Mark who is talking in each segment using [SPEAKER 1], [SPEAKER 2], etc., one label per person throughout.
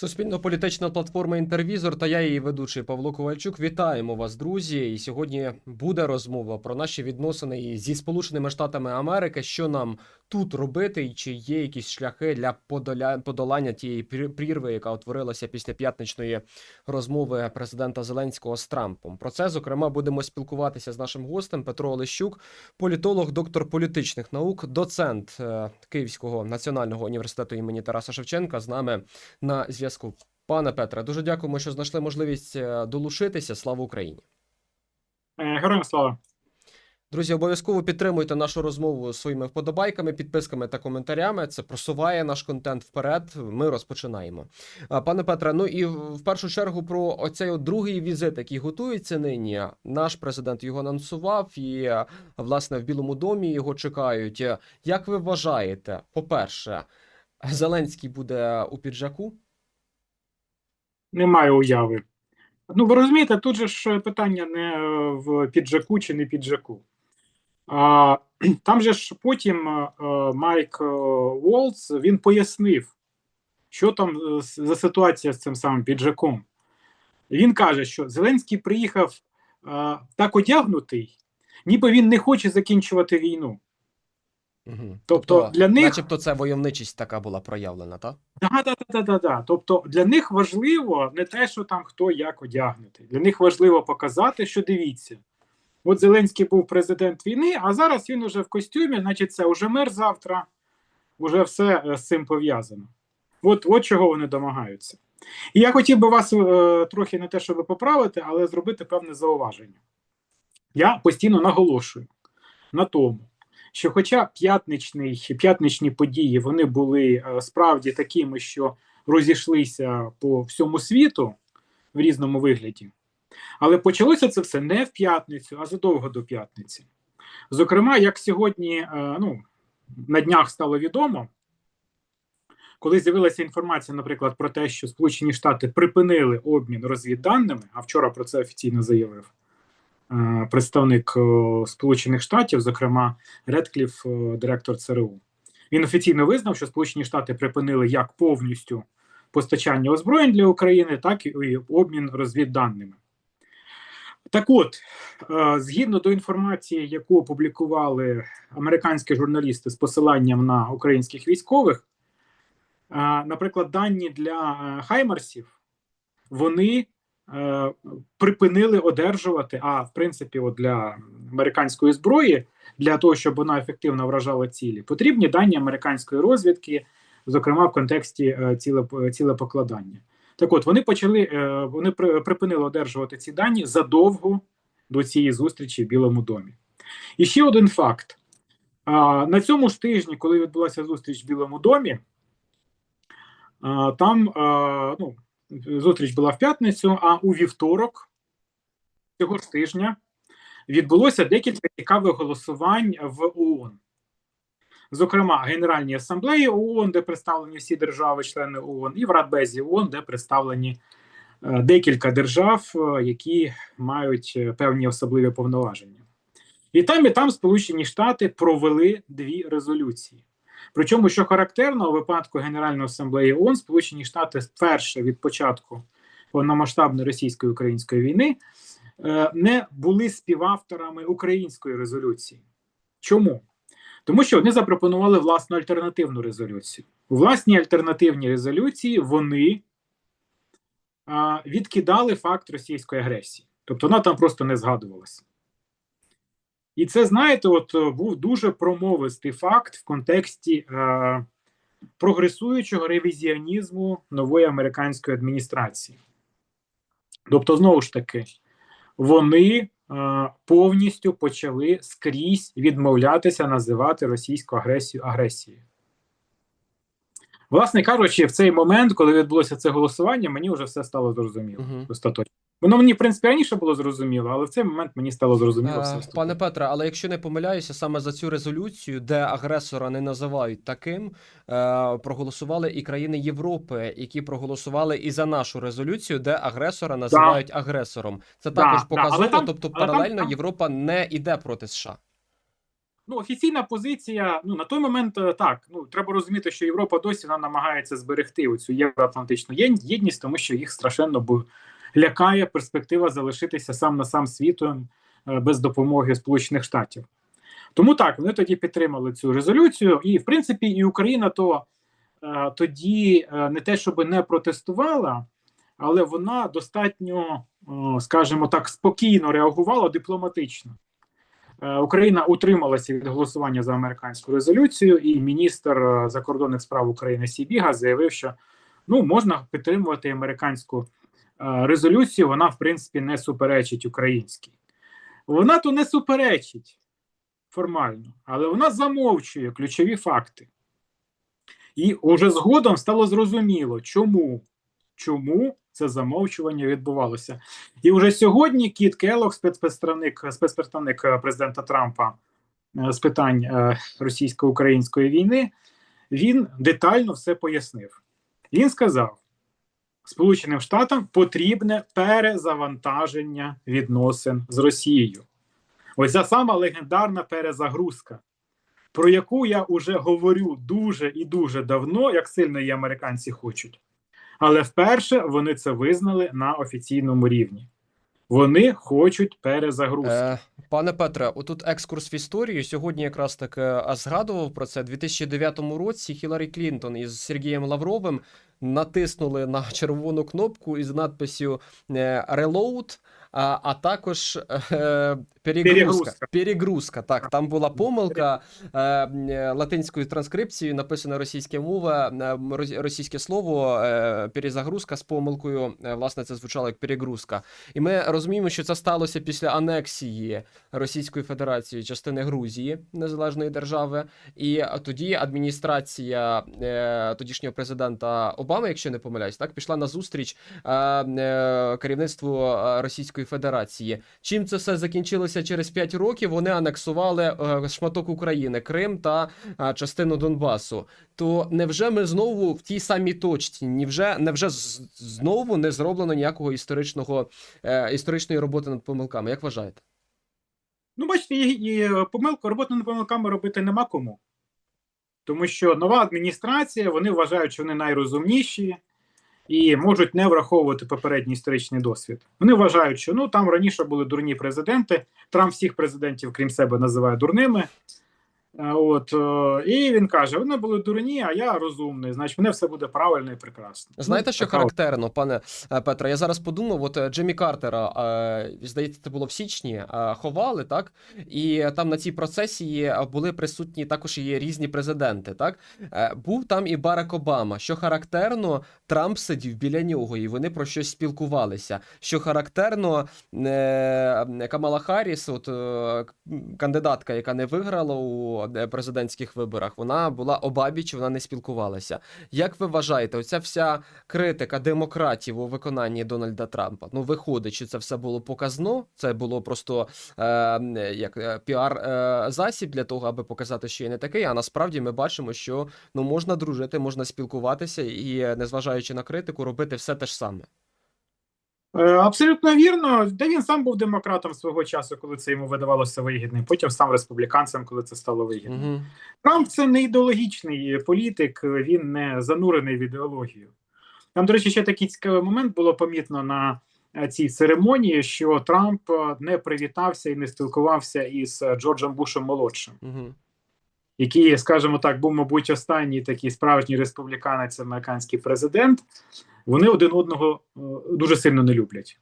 [SPEAKER 1] Суспільно-політична платформа Інтервізор та я її ведучий Павло Ковальчук. Вітаємо вас, друзі. І сьогодні буде розмова про наші відносини зі Сполученими Штатами Америки. Що нам тут робити, і чи є якісь шляхи для подоля... подолання тієї прі- прірви, яка утворилася після п'ятничної розмови президента Зеленського з Трампом. Про це зокрема будемо спілкуватися з нашим гостем Петро Олещук, політолог, доктор політичних наук, доцент е, Київського національного університету імені Тараса Шевченка. З нами на зв'язку. Пане Петре, дуже дякуємо, що знайшли можливість е, долучитися. Слава Україні!
[SPEAKER 2] Е, Героям слава.
[SPEAKER 1] Друзі, обов'язково підтримуйте нашу розмову своїми вподобайками, підписками та коментарями. Це просуває наш контент вперед. Ми розпочинаємо. Пане Петре, ну і в першу чергу про оцей от другий візит, який готується нині. Наш президент його анонсував, і власне в Білому домі його чекають. Як ви вважаєте, по-перше, Зеленський буде у піджаку?
[SPEAKER 2] Немає уяви. Ну, ви розумієте, тут же ж питання не в піджаку чи не піджаку. А, там же ж потім е, Майк е, Волц він пояснив, що там е, за ситуація з цим самим піджаком. Він каже, що Зеленський приїхав е, так одягнутий, ніби він не хоче закінчувати війну.
[SPEAKER 1] Угу.
[SPEAKER 2] Тобто для них-
[SPEAKER 1] начебто, це войовничість така була проявлена, так?
[SPEAKER 2] Да, да, да, да, да. Тобто для них важливо не те, що там хто як одягнутий. Для них важливо показати, що дивіться. От Зеленський був президент війни, а зараз він уже в костюмі, значить, це уже мир завтра, уже все е, з цим пов'язано. От, от чого вони домагаються. І я хотів би вас е, трохи не те, щоб поправити, але зробити певне зауваження. Я постійно наголошую на тому, що хоча п'ятничний, п'ятничні події вони були е, справді такими, що розійшлися по всьому світу в різному вигляді, але почалося це все не в п'ятницю, а задовго до п'ятниці. Зокрема, як сьогодні е, ну, на днях стало відомо, коли з'явилася інформація, наприклад, про те, що Сполучені Штати припинили обмін розвідданими, а вчора про це офіційно заявив е, представник е, Сполучених Штатів, зокрема Редкліф, директор ЦРУ. Він офіційно визнав, що Сполучені Штати припинили як повністю постачання озброєнь для України, так і обмін розвідданими. Так от, е, згідно до інформації, яку опублікували американські журналісти з посиланням на українських військових, е, наприклад, дані для е, Хаймарсів, вони припинили одержувати, а в принципі, от для американської зброї, для того, щоб вона ефективно вражала цілі, потрібні дані американської розвідки, зокрема в контексті ціле, цілепокладання. Так от вони почали, е, вони припинили одержувати ці дані задовго до цієї зустрічі в Білому домі. І ще один факт: на цьому ж тижні, коли відбулася зустріч в Білому домі, там ну, зустріч була в п'ятницю, а у вівторок цього ж тижня відбулося декілька цікавих голосувань в ООН. Зокрема, Генеральній асамблеї ООН, де представлені всі держави-члени ООН, і в Радбезі ООН, де представлені е, декілька держав, е, які мають е, певні особливі повноваження. І там, і там Сполучені Штати провели дві резолюції. Причому, що характерно, у випадку Генеральної асамблеї ООН, Сполучені Штати вперше від початку повномасштабної російсько-української війни е, не були співавторами української резолюції. Чому? Тому що вони запропонували власну альтернативну резолюцію. У власній альтернативній резолюції вони а, відкидали факт російської агресії. Тобто вона там просто не згадувалася. І це, знаєте, от е, був дуже промовистий факт в контексті е, прогресуючого ревізіонізму нової американської адміністрації. Тобто, знову ж таки, вони повністю почали скрізь відмовлятися називати російську агресію агресією. Власне кажучи, в цей момент, коли відбулося це голосування, мені вже все стало зрозуміло.
[SPEAKER 1] Угу.
[SPEAKER 2] Остаточно. Воно мені, в принципі, раніше було зрозуміло, але в цей момент мені стало зрозуміло все.
[SPEAKER 1] Е,
[SPEAKER 2] остаточно.
[SPEAKER 1] Пане Петре, але якщо не помиляюся, саме за цю резолюцію, де агресора не називають таким, е, проголосували і країни Європи, які проголосували і за нашу резолюцію, де агресора називають агресором. Це
[SPEAKER 2] Да,
[SPEAKER 1] також
[SPEAKER 2] да,
[SPEAKER 1] показово, тобто
[SPEAKER 2] але
[SPEAKER 1] паралельно
[SPEAKER 2] там-
[SPEAKER 1] Європа не йде проти США.
[SPEAKER 2] Ну, офіційна позиція, ну на той момент е, так. Ну треба розуміти, що Європа досі вона намагається зберегти оцю євроатлантичну єдність, тому що їх страшенно лякає перспектива залишитися сам на сам світом е, без допомоги Сполучених Штатів. Тому так, вони тоді підтримали цю резолюцію, і в принципі, і Україна то е, тоді не те, щоб не протестувала, але вона достатньо, скажімо так, спокійно реагувала дипломатично. Е, Україна утрималася від голосування за американську резолюцію, і міністр е, закордонних справ України Сібіга заявив, що ну можна підтримувати американську е, резолюцію. Вона, в принципі, не суперечить українській. Вона то не суперечить формально, але вона замовчує ключові факти. І уже згодом стало зрозуміло, чому, чому це замовчування відбувалося. І вже сьогодні Кіт Келлог, спецпредставник, спецпредставник е, президента Трампа е, з питань е, російсько-української війни, він детально все пояснив. Він сказав: Сполученим Штатам потрібне перезавантаження відносин з Росією. Ось ця сама легендарна перезагрузка, про яку я вже говорю дуже і дуже давно, як сильно її американці хочуть. Але вперше вони це визнали на офіційному рівні. Вони хочуть перезагрузки.
[SPEAKER 1] Е, пане Петре, отут екскурс в історію. Сьогодні якраз так згадував про це. У 2009 році Хіларі Клінтон із Сергієм Лавровим натиснули на червону кнопку із надписю е, Reload, а, а також е, перегрузка.
[SPEAKER 2] Перегрузка.
[SPEAKER 1] Так, там була помилка е, е, латинською транскрипцією, написана російська мова, е, російське слово е, перезагрузка з помилкою. е, Власне, це звучало як перегрузка. І ми розуміємо, що це сталося після анексії Російської Федерації частини Грузії незалежної держави. І тоді адміністрація е, тодішнього президента Обами, якщо не помиляюсь, так пішла на зустріч е, е, керівництву е, Російської Федерації. Чим це все закінчилося через 5 років? Вони анексували е, шматок України, Крим та е, частину Донбасу. То невже ми знову в тій самій точці? Невже, невже знову не зроблено ніякого історичного е, історичної роботи над помилками? Як вважаєте?
[SPEAKER 2] Ну, бачите, і, помилку, роботу над помилками робити нема кому. Тому що нова адміністрація, вони вважають, що вони найрозумніші і можуть не враховувати попередній історичний досвід. Вони вважають, що ну там раніше були дурні президенти. Трамп всіх президентів, крім себе, називає дурними. Е, От е, і він каже: вони були дурні, а я розумний. Значить, мене все буде правильно і прекрасно.
[SPEAKER 1] Знаєте,
[SPEAKER 2] Ну,
[SPEAKER 1] що
[SPEAKER 2] така
[SPEAKER 1] характерно, пане е, Петре? Я зараз подумав, от Джиммі Картера, здається, це було в січні, ховали, так? І там на цій процесії були присутні також і різні президенти, так? Був там і Барак Обама. Що характерно, Трамп сидів біля нього, і вони про щось спілкувалися. Що характерно, Камала Харріс, от кандидатка, яка не виграла у президентських виборах, вона була обабіч, вона не спілкувалася. Як ви вважаєте, оця вся критика демократів у виконанні Дональда Трампа? Ну, виходить, що це все було показно, це було просто е, як е, піар е, засіб для того, аби показати, що я не такий. А насправді ми бачимо, що ну можна дружити, можна спілкуватися і, е, незважаючи на критику, робити все те ж саме.
[SPEAKER 2] Е, Абсолютно вірно. Де він сам був демократом свого часу, коли це йому видавалося вигідним. Потім став республіканцем, коли це стало вигідним.
[SPEAKER 1] Угу.
[SPEAKER 2] Трамп це не ідеологічний політик, він не занурений в ідеологію. Там, до речі, ще такий цікавий момент було помітно на е, цій церемонії, що Трамп е, не привітався і не спілкувався із Джорджем Бушем молодшим,
[SPEAKER 1] Угу.
[SPEAKER 2] який, скажімо так, був, мабуть, останній такий справжній республіканець, американський президент. Вони один одного е, дуже сильно не люблять.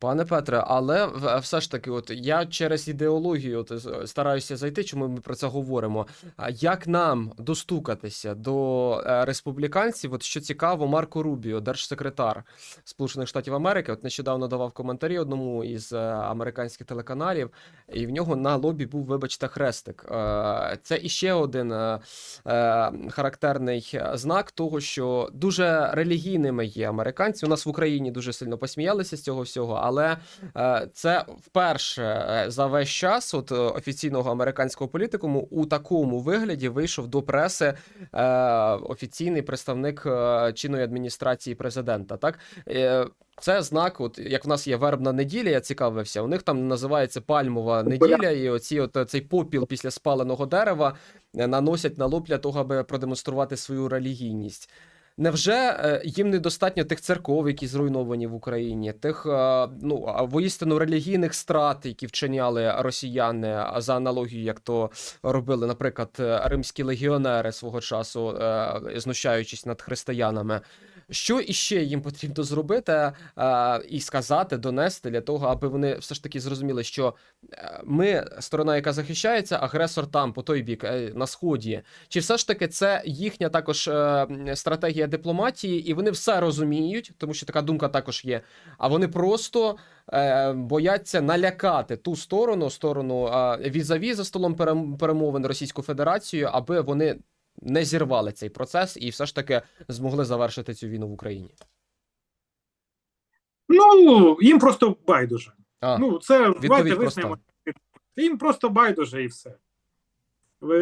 [SPEAKER 1] Пане Петре, але все ж таки, от я через ідеологію от, стараюся зайти, чому ми про це говоримо. А Як нам достукатися до е, республіканців? От що цікаво, Марко Рубіо, держсекретар Сполучених Штатів Америки, от нещодавно давав коментарі одному із е, американських телеканалів, і в нього на лобі був, вибачте, хрестик. Е, Це іще один е, е, характерний знак того, що дуже релігійними є американці. У нас в Україні дуже сильно посміялися з цього всього, але е, це вперше е, за весь час от е, офіційного американського політикуму у такому вигляді вийшов до преси офіційний представник чинної адміністрації президента. Так це знак, от як в нас є вербна неділя, я цікавився. У них там називається пальмова неділя, і оці от цей попіл після спаленого дерева наносять на лоб для того, аби продемонструвати свою релігійність. Невже е, їм недостатньо тих церков, які зруйновані в Україні, тих е, ну воїстину релігійних страт, які вчиняли росіяни, за аналогією, як то робили, наприклад, е, римські легіонери свого часу, знущаючись над християнами? Що іще їм потрібно зробити е, і сказати, донести для того, аби вони все ж таки зрозуміли, що е, ми сторона, яка захищається, агресор там, по той бік, е, на сході. Чи все ж таки це їхня також е, стратегія дипломатії, і вони все розуміють, тому що така думка також є. А вони просто бояться налякати ту сторону, сторону візаві за столом перемовин Російську Федерацію, аби вони не зірвали цей процес і все ж таки змогли завершити цю війну в Україні.
[SPEAKER 2] Ну, їм просто байдуже.
[SPEAKER 1] А,
[SPEAKER 2] Ну, це давайте визнаємо. Їм просто байдуже і все.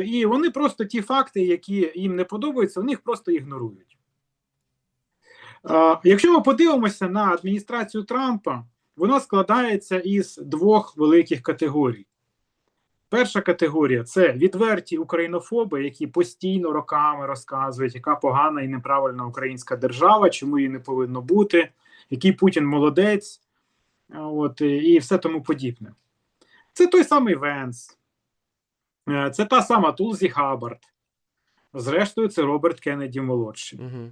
[SPEAKER 2] І вони просто ті факти, які їм не подобаються, вони їх просто ігнорують. Якщо ми подивимося на адміністрацію Трампа, вона складається із двох великих категорій. Перша категорія це відверті українофоби, які постійно роками розказують, яка погана і неправильна українська держава, чому її не повинно бути, який Путін молодець, от, і- все тому подібне. Це той самий Венс, е, це та сама Тулзі Хаббард. Зрештою, це Роберт Кеннеді молодший.
[SPEAKER 1] Угу.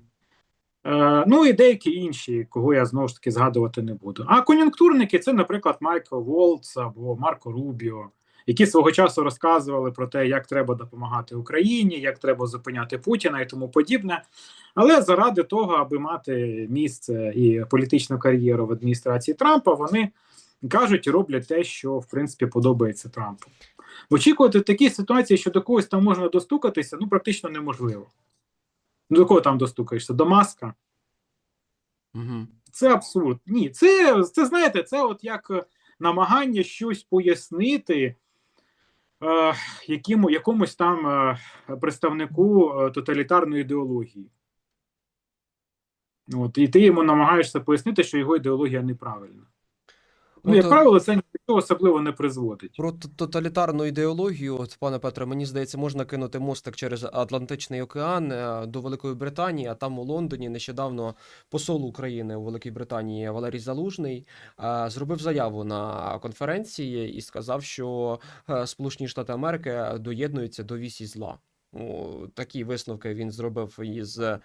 [SPEAKER 2] Е, ну і деякі інші, кого я знову ж таки згадувати не буду. А кон'юнктурники це, наприклад, Майкл Волц або Марко Рубіо, які свого часу розказували про те, як треба допомагати Україні, як треба зупиняти Путіна і тому подібне. Але заради того, аби мати місце і політичну кар'єру в адміністрації Трампа, вони кажуть і роблять те, що в принципі подобається Трампу. Очікувати в такій ситуації, що до когось там можна достукатися, ну практично неможливо. Ну, до кого там достукаєшся? До маска?
[SPEAKER 1] Угу.
[SPEAKER 2] Це абсурд. Ні, це, це знаєте, це от як намагання щось пояснити якому, якомусь там е, представнику е, тоталітарної ідеології. От, і ти йому намагаєшся пояснити, що його ідеологія неправильна. Ну,
[SPEAKER 1] Ну,
[SPEAKER 2] як
[SPEAKER 1] то-
[SPEAKER 2] правило, це особливо не призводить.
[SPEAKER 1] Про тоталітарну ідеологію, от, пане Петре, мені здається, можна кинути мостик через Атлантичний океан е, до Великої Британії, а там у Лондоні нещодавно посол України у Великій Британії Валерій Залужний е, зробив заяву на конференції і сказав, що е, Сполучені Штати Америки доєднуються до вісі зла. Ну, Такі висновки він зробив із е,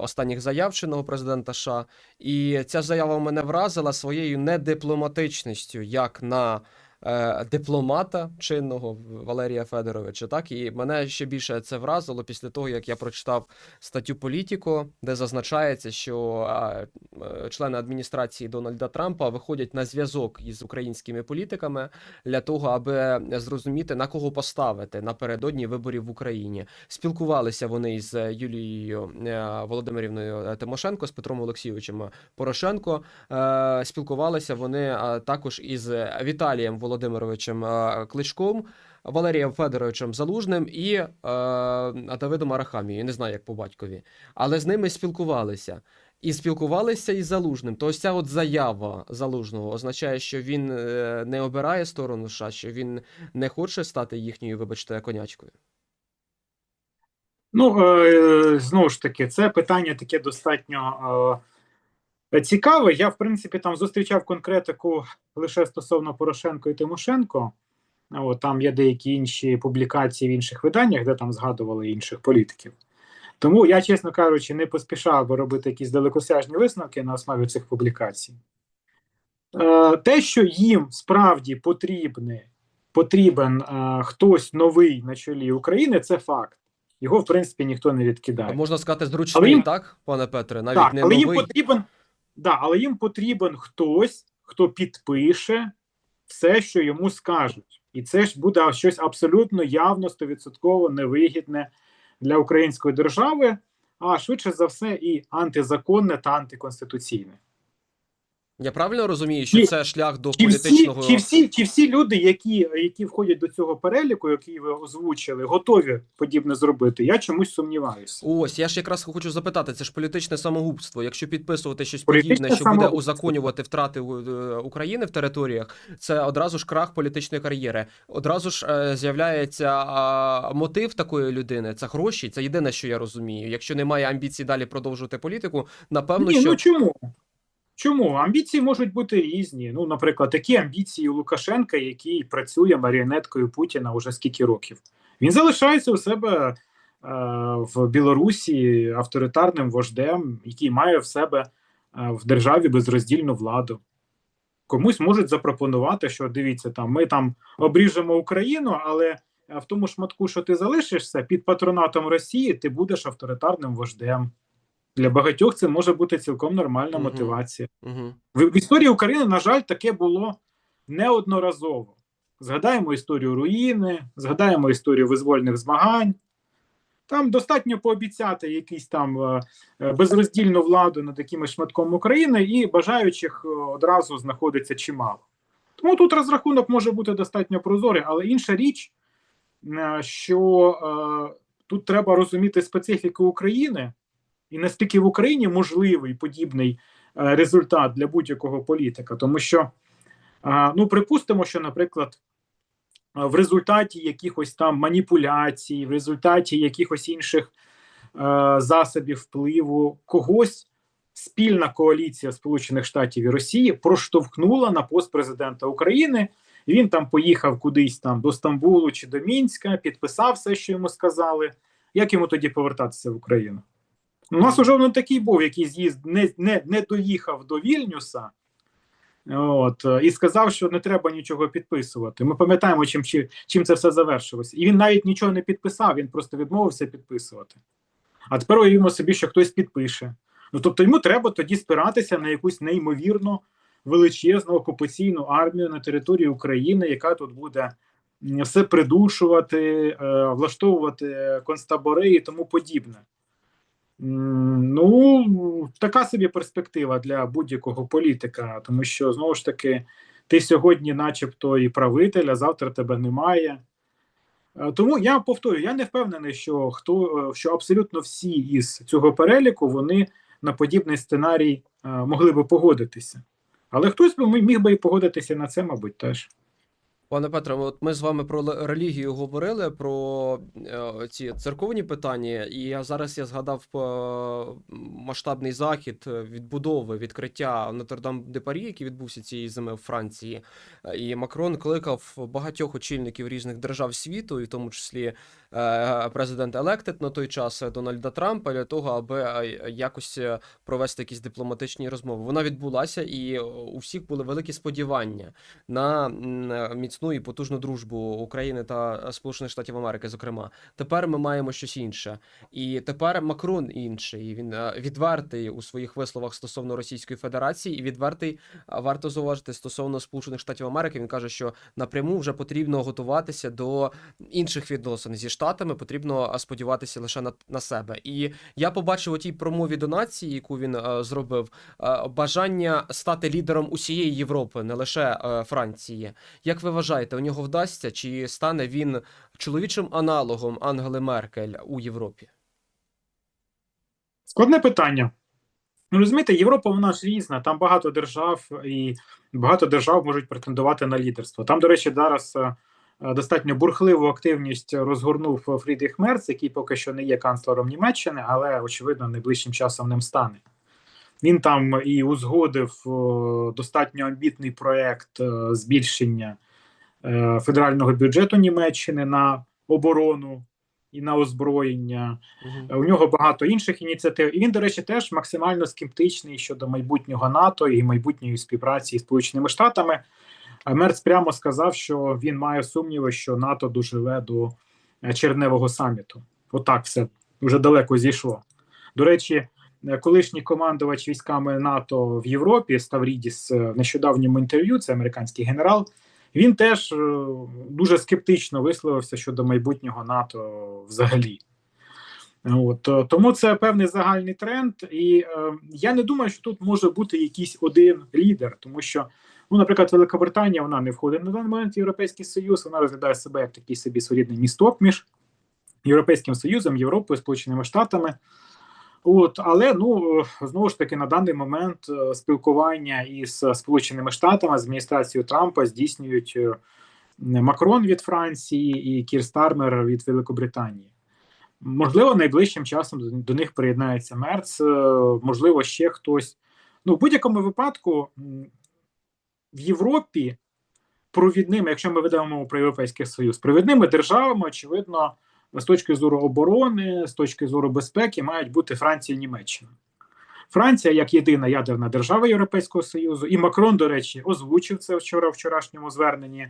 [SPEAKER 1] останніх заяв чинного президента США. І ця заява мене вразила своєю недипломатичністю, як на е, дипломата чинного Валерія Федоровича. Так і мене ще більше це вразило після того, як я прочитав статтю Політіко, де зазначається, що е, е, члени адміністрації Дональда Трампа виходять на зв'язок із українськими політиками для того, аби зрозуміти на кого поставити напередодні виборів в Україні. Спілкувалися вони з Юлією е, Володимирівною Тимошенко з Петром Олексійовичем Порошенко. Е, Спілкувалися вони е, також із Віталієм Володимировичем е, Кличком. Валерієм Федоровичем Залужним і е, Давидом Арахамією, не знаю, як по батькові, але з ними спілкувалися. І спілкувалися із Залужним. То ось ця от заява Залужного означає, що він е, не обирає сторону США, що він не хоче стати їхньою, вибачте, конячкою.
[SPEAKER 2] Ну, е, знову ж таки, це питання таке достатньо е, цікаве. Я, в принципі, там зустрічав конкретику лише стосовно Порошенко і Тимошенко. От, там є деякі інші публікації в інших виданнях, де там згадували інших політиків. Тому я, чесно кажучи, не поспішав би робити якісь далекосяжні висновки на основі цих публікацій. Е, те, що їм справді потрібне, потрібен е, хтось новий на чолі України, це факт. Його, в принципі, ніхто не відкидає.
[SPEAKER 1] Можна сказати, зручний,
[SPEAKER 2] їм-
[SPEAKER 1] так, пане Петре? Навіть
[SPEAKER 2] так,
[SPEAKER 1] не
[SPEAKER 2] але
[SPEAKER 1] новий.
[SPEAKER 2] їм потрібен, да, але їм потрібен хтось, хто підпише все, що йому скажуть. І це ж буде щось абсолютно явно 100% невигідне для української держави, а швидше за все, і антизаконне та антиконституційне.
[SPEAKER 1] Я правильно розумію, що це шлях до
[SPEAKER 2] Чи всі,
[SPEAKER 1] політичного
[SPEAKER 2] чи, всі, чи всі люди, які, які входять до цього переліку, який ви озвучили, готові подібне зробити? Я чомусь сумніваюся.
[SPEAKER 1] Ось, я ж якраз хочу запитати, це ж політичне самогубство. Якщо підписувати щось
[SPEAKER 2] Політичне
[SPEAKER 1] подібне, що буде узаконювати втрати е, України в територіях, це одразу ж крах політичної кар'єри. Одразу ж е, з'являється а, мотив такої людини. Це гроші. Це єдине, що я розумію. Якщо немає амбіцій далі продовжувати політику, напевно,
[SPEAKER 2] Ні,
[SPEAKER 1] що
[SPEAKER 2] ну чому? Чому? Амбіції можуть бути різні. Ну, наприклад, такі амбіції Лукашенка, який працює маріонеткою Путіна уже скільки років. Він залишається у себе е, в Білорусі авторитарним вождем, який має в себе е, в державі безроздільну владу. Комусь можуть запропонувати, що дивіться, там ми там обріжемо Україну, але е, в тому шматку, що ти залишишся під патронатом Росії, ти будеш авторитарним вождем. Для багатьох це може бути цілком нормальна
[SPEAKER 1] Мгм.
[SPEAKER 2] мотивація.
[SPEAKER 1] угу.
[SPEAKER 2] В, в історії України, на жаль, таке було неодноразово. Згадаємо історію руїни, згадаємо історію визвольних змагань. Там достатньо пообіцяти якийсь там е, е, безроздільну владу над якимось шматком України, і бажаючих е, одразу знаходиться чимало. Тому тут розрахунок може бути достатньо прозорий, але інша річ, що е, тут треба розуміти специфіку України, і наскільки в Україні можливий подібний е, результат для будь-якого політика, тому що, ну, припустимо, що, наприклад, в результаті якихось там маніпуляцій, в результаті якихось інших е, засобів впливу когось спільна коаліція Сполучених Штатів і Росії проштовхнула на пост президента України. Він там поїхав кудись там до Стамбулу чи до Мінська, підписав все, що йому сказали. Як йому тоді повертатися в Україну? У нас уже один такий був, який з'їзд не, не, не доїхав до Вільнюса. От, е, і сказав, що не треба нічого підписувати. Ми пам'ятаємо, чим, чим це все завершилося. І він навіть нічого не підписав, він просто відмовився підписувати. А тепер уявімо собі, що хтось підпише. Ну тобто йому треба тоді спиратися на якусь неймовірно величезну окупаційну армію на території України, яка тут буде все придушувати, е, влаштовувати концтабори і тому подібне. Ну, така собі перспектива для будь-якого політика, тому що знову ж таки, ти сьогодні, начебто, і правитель, а завтра тебе немає. Е, Тому я повторюю, я не впевнений, що хто е, що абсолютно всі із цього переліку вони на подібний сценарій е, могли би погодитися. Але хтось би міг би і погодитися на це, мабуть, теж.
[SPEAKER 1] Пане Петре, от ми з вами про релігію говорили, про е, ці церковні питання, і я зараз я згадав е, масштабний захід е, відбудови відкриття Нотр-Дам де Парі, який відбувся цієї зими в Франції. І Макрон кликав багатьох очільників різних держав світу, і в тому числі президент електед на той час е, Дональда Трампа, для того, аби е, якось е, провести якісь дипломатичні розмови. Вона відбулася, і е, у всіх були великі сподівання на міцну і потужну дружбу України та Сполучених Штатів Америки. Зокрема, тепер ми маємо щось інше, і тепер Макрон інший. Він е, відвертий у своїх висловах стосовно Російської Федерації, і відвертий варто зауважити стосовно Сполучених Штатів Америки. Він каже, що напряму вже потрібно готуватися до інших відносин зі штатами. Потрібно сподіватися лише на, на себе. І я побачив у тій промові до нації, яку він е, зробив, е, бажання стати лідером усієї Європи, не лише е, Франції. Як ви вважаєте, у нього вдасться чи стане він чоловічим аналогом Ангели Меркель у Європі?
[SPEAKER 2] Складне питання. Ну, розумієте, Європа вона ж різна, там багато держав, і багато держав можуть претендувати на лідерство. Там, до речі, зараз е, достатньо бурхливу активність розгорнув Фрідріх Мерц, який поки що не є канцлером Німеччини, але очевидно найближчим часом ним стане. Він там і узгодив е, достатньо амбітний проект е, збільшення е, федерального бюджету Німеччини на оборону і на озброєння.
[SPEAKER 1] Мгм.
[SPEAKER 2] У нього багато інших ініціатив, і він, до речі, теж максимально скептичний щодо майбутнього НАТО і майбутньої співпраці з Сполученими Штатами. Мерц прямо сказав, що він має сумніви, що НАТО доживе до е, червневого саміту. Отак все вже далеко зійшло. До речі, е, колишній командувач військами НАТО в Європі Ставрідіс е, в нещодавньому інтерв'ю, це американський генерал. Він теж дуже скептично висловився щодо майбутнього НАТО взагалі. От, тому це певний загальний тренд, і е, я не думаю, що тут може бути якийсь один лідер, тому що, ну, наприклад, Великобританія вона не входить на даний момент в Європейський Союз, вона розглядає себе як такий собі своєрідний місток між Європейським Союзом, Європою, Сполученими Штатами. От, але ну знову ж таки на даний момент е, спілкування із Сполученими Штатами з адміністрацією Трампа здійснюють е, Макрон від Франції і Кір Стармер від Великобританії. Можливо, найближчим часом до- них приєднається Мерц, е, можливо, ще хтось. Ну, в будь-якому випадку в Європі провідними, якщо ми ведемо про Європейський Союз, провідними державами, очевидно, з точки зору оборони, з точки зору безпеки, мають бути Франція і Німеччина. Франція як єдина ядерна держава Європейського Союзу, і Макрон, до речі, озвучив це вчора в вчорашньому зверненні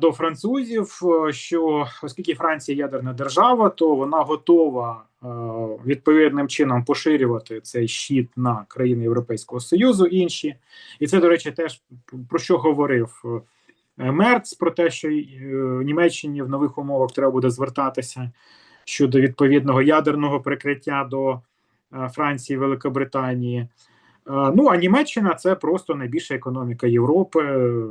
[SPEAKER 2] до французів, е, що оскільки Франція ядерна держава, то вона готова е, відповідним чином поширювати цей щит на країни Європейського Союзу інші. І це, до речі, теж про що говорив е, Мерц, про те, що е, Німеччині в нових умовах треба буде звертатися щодо відповідного ядерного прикриття до е, Франції, Великобританії. Е, Ну а Німеччина це просто найбільша економіка Європи, е,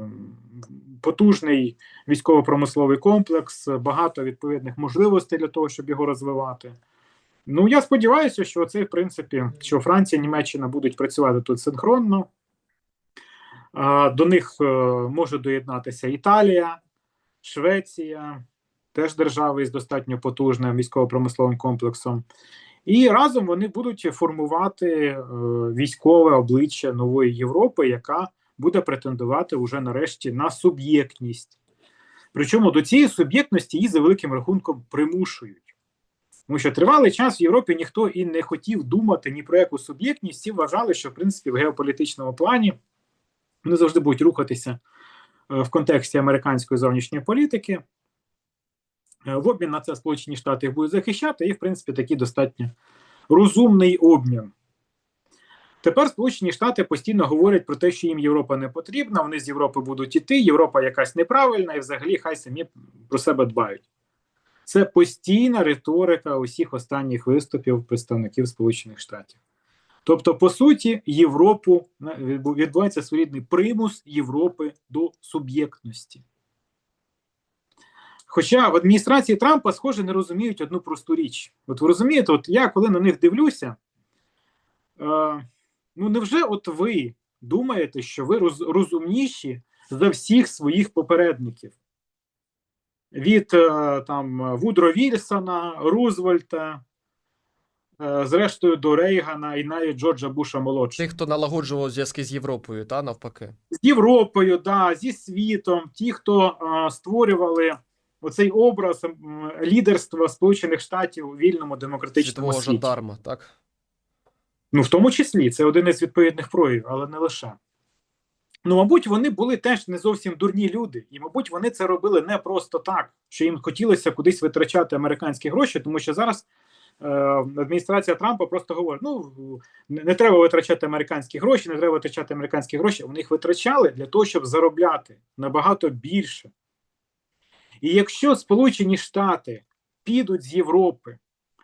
[SPEAKER 2] потужний військово-промисловий комплекс, багато відповідних можливостей для того, щоб його розвивати. Ну я сподіваюся, що це в принципі, що Франція, Німеччина будуть працювати тут синхронно. До них е, може доєднатися Італія, Швеція, теж держави із достатньо потужним військово-промисловим комплексом. І разом вони будуть формувати е, військове обличчя нової Європи, яка буде претендувати уже нарешті на суб'єктність. Причому до цієї суб'єктності її за великим рахунком примушують. Тому що тривалий час в Європі ніхто і не хотів думати ні про яку суб'єктність, всі вважали, що в принципі в геополітичному плані вони завжди будуть рухатися е, в контексті американської зовнішньої політики. Е, В обмін на це Сполучені Штати їх будуть захищати, і, в принципі, такий достатньо розумний обмін. Тепер Сполучені Штати постійно говорять про те, що їм Європа не потрібна, вони з Європи будуть іти, Європа якась неправильна, і взагалі хай самі про себе дбають. Це постійна риторика усіх останніх виступів представників Сполучених Штатів. Тобто, по суті, Європу відбувається своєрідний примус Європи до суб'єктності. Хоча в адміністрації Трампа, схоже, не розуміють одну просту річ. От ви розумієте, от я коли на них дивлюся, е, ну невже от ви думаєте, що ви роз, розумніші за всіх своїх попередників? Від е, там Вудро Вільсона, Рузвельта, е, зрештою до Рейгана і навіть Джорджа Буша молодшого.
[SPEAKER 1] Тих, хто налагоджував зв'язки з Європою, та навпаки.
[SPEAKER 2] з Європою, да, зі світом, ті, хто а, створювали оцей образ лідерства Сполучених Штатів у вільному демократичному
[SPEAKER 1] Світового
[SPEAKER 2] світі.
[SPEAKER 1] жандарма, так?
[SPEAKER 2] Ну, в тому числі, це один із відповідних проявів, але не лише. Ну, мабуть, вони були теж не зовсім дурні люди, і, мабуть, вони це робили не просто так, що їм хотілося кудись витрачати американські гроші, тому що зараз е, адміністрація Трампа просто говорить: ну не, не треба витрачати американські гроші, не треба витрачати американські гроші. Вони їх витрачали для того, щоб заробляти набагато більше. І якщо Сполучені Штати підуть з Європи,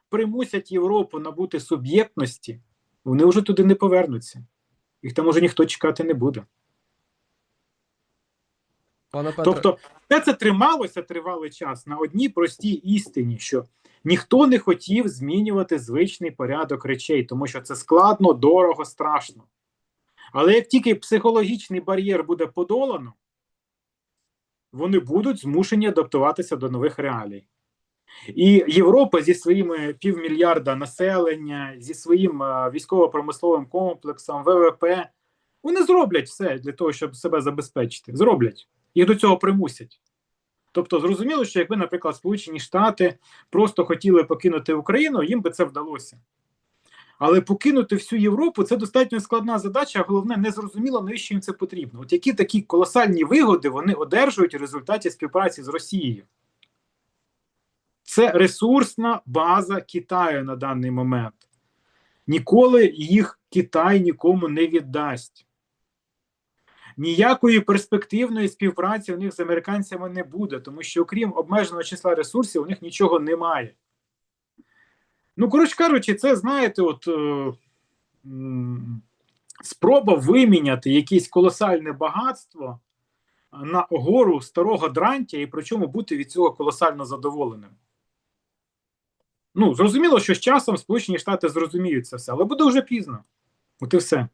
[SPEAKER 2] примусять Європу набути суб'єктності, вони вже туди не повернуться. Їх там уже ніхто чекати не буде.
[SPEAKER 1] Пане
[SPEAKER 2] Тобто, все це трималося тривалий час на одній простій істині, що ніхто не хотів змінювати звичний порядок речей, тому що це складно, дорого, страшно. Але як тільки психологічний бар'єр буде подолано, вони будуть змушені адаптуватися до нових реалій. І Європа зі своїми півмільярда населення, зі своїм е, військово-промисловим комплексом, ВВП, вони зроблять все для того, щоб себе забезпечити. Зроблять. Їх до цього примусять. Тобто, зрозуміло, що якби, наприклад, Сполучені Штати просто хотіли покинути Україну, їм би це вдалося. Але покинути всю Європу це достатньо складна задача, а головне, не зрозуміло, навіщо їм це потрібно. От які такі колосальні вигоди вони одержують у результаті співпраці з Росією? Це ресурсна база Китаю на даний момент. Ніколи їх Китай нікому не віддасть. Ніякої перспективної співпраці у них з американцями не буде, тому що, окрім обмеженого числа ресурсів, у них нічого немає. Ну, коротше кажучи, це знаєте, от е, спроба виміняти якесь колосальне багатство на гору старого дрантя, і причому бути від цього колосально задоволеним. Ну, зрозуміло, що з часом Сполучені Штати зрозуміють це все, але буде вже пізно. От і все.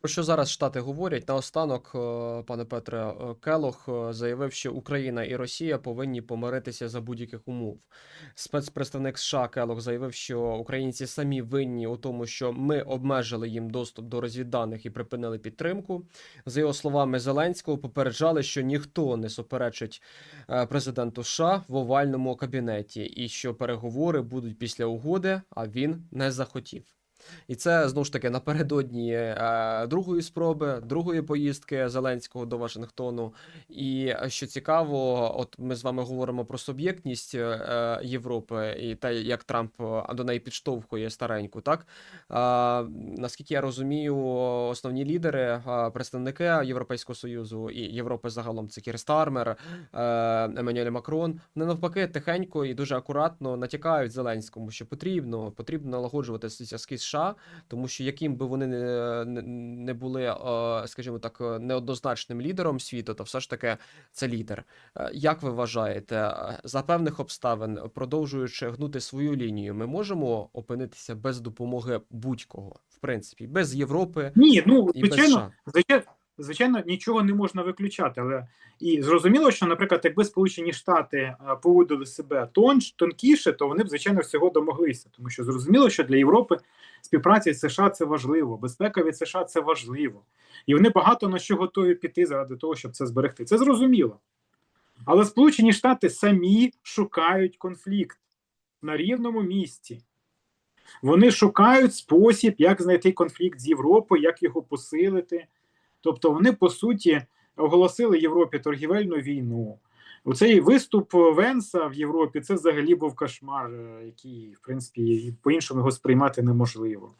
[SPEAKER 1] Про що зараз Штати говорять? Наостанок, е, пане Петре, е, Келох е, заявив, що Україна і Росія повинні помиритися за будь-яких умов. Спецпредставник США Келох заявив, що українці самі винні у тому, що ми обмежили їм доступ до розвідданих і припинили підтримку. За його словами, Зеленського попереджали, що ніхто не суперечить президенту США в овальному кабінеті, і що переговори будуть після угоди, а він не захотів. І це знову ж таки напередодні е, другої спроби, другої поїздки Зеленського до Вашингтону. І е, що цікаво, от ми з вами говоримо про суб'єктність е, Європи і те, як Трамп е, до неї підштовхує стареньку. Так а, наскільки я розумію, основні лідери, е, представники Європейського союзу і Європи загалом це Кір Стармер, е, Еммануель Макрон. Вони навпаки тихенько і дуже акуратно натякають Зеленському, що потрібно потрібно налагоджувати зв'язки з США, тому що яким би вони не, не, були, е, скажімо так, е, неоднозначним лідером світу, то все ж таки це лідер. Е, Як ви вважаєте, за певних обставин, продовжуючи гнути свою лінію, ми можемо опинитися без допомоги будь-кого, в принципі, без Європи
[SPEAKER 2] Ні, ну звичайно, звичайно, звичайно, нічого не можна виключати. Але і зрозуміло, що, наприклад, якби Сполучені Штати е, поводили себе тонш, тонкіше, то вони б звичайно всього домоглися. Тому що зрозуміло, що для Європи співпраця з США це важливо, безпека від США це важливо, і вони багато на що готові піти заради того, щоб це зберегти. Це зрозуміло. Але Сполучені Штати самі шукають конфлікт на рівному місці. Вони шукають спосіб, як знайти конфлікт з Європою, як його посилити. Тобто, вони по суті оголосили Європі торгівельну війну. Оцей виступ Венса в Європі це взагалі був кошмар, е, який, в принципі, по-іншому його сприймати неможливо.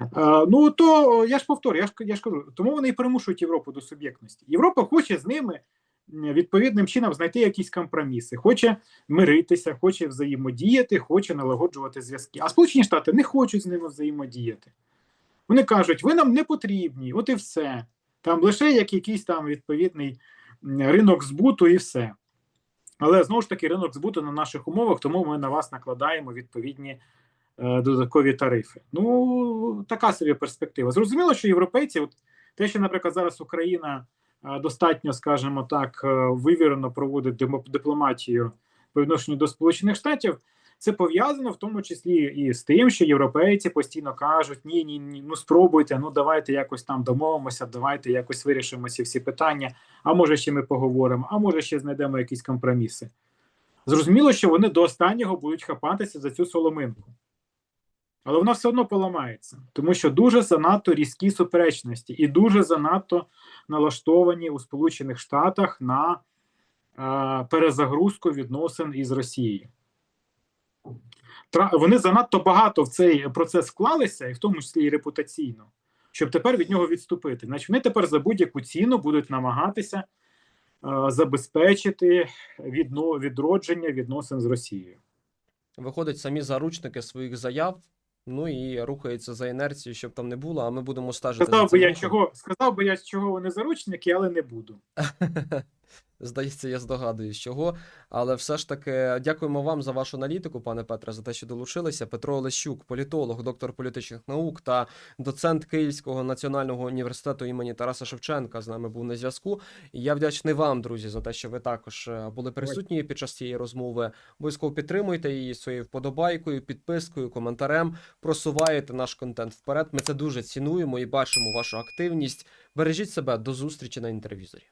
[SPEAKER 2] Е, Ну то я ж повторю, я ж я ж кажу, тому вони і примушують Європу до суб'єктності. Європа хоче з ними відповідним чином знайти якісь компроміси, хоче миритися, хоче взаємодіяти, хоче налагоджувати зв'язки. А Сполучені Штати не хочуть з ними взаємодіяти. Вони кажуть, ви нам не потрібні, от і все. Там лише як якийсь там відповідний ринок збуту і все. Але знову ж таки, ринок збуту на наших умовах, тому ми на вас накладаємо відповідні е, додаткові тарифи. Ну, така собі перспектива. Зрозуміло, що європейці, от те, що, наприклад, зараз Україна е, достатньо, скажімо так, е, вивірено проводить дипломатію по відношенню до Сполучених Штатів, це пов'язано в тому числі і з тим, що європейці постійно кажуть: ні, ні, ні, ну спробуйте, ну давайте якось там домовимося, давайте якось вирішимо ці всі питання. А може ще ми поговоримо, а може ще знайдемо якісь компроміси. Зрозуміло, що вони до останнього будуть хапатися за цю соломинку. Але вона все одно поламається, тому що дуже занадто різкі суперечності і дуже занадто налаштовані у Сполучених Штатах на е, перезагрузку відносин із Росією. Вони занадто багато в цей процес вклалися, і в тому числі і репутаційно, щоб тепер від нього відступити. Значить, вони тепер за будь-яку ціну будуть намагатися е, забезпечити відно, відродження відносин з Росією.
[SPEAKER 1] Виходять самі заручники своїх заяв. Ну і рухаються за інерцією, щоб там не було, а ми будемо стежити. за
[SPEAKER 2] Сказав би я чого, сказав би я, чого вони заручники, але не буду.
[SPEAKER 1] Здається, я здогадуюсь, чого. Але все ж таки дякуємо вам за вашу аналітику, пане Петре, за те, що долучилися. Петро Олещук, політолог, доктор політичних наук та доцент Київського національного університету імені Тараса Шевченка з нами був на зв'язку. І я вдячний вам, друзі, за те, що ви також е, були присутні під час цієї розмови. Обов'язково підтримуйте її своєю вподобайкою, підпискою, коментарем. Просуваєте наш контент вперед. Ми це дуже цінуємо і бачимо вашу активність. Бережіть себе до зустрічі на інтервізорі.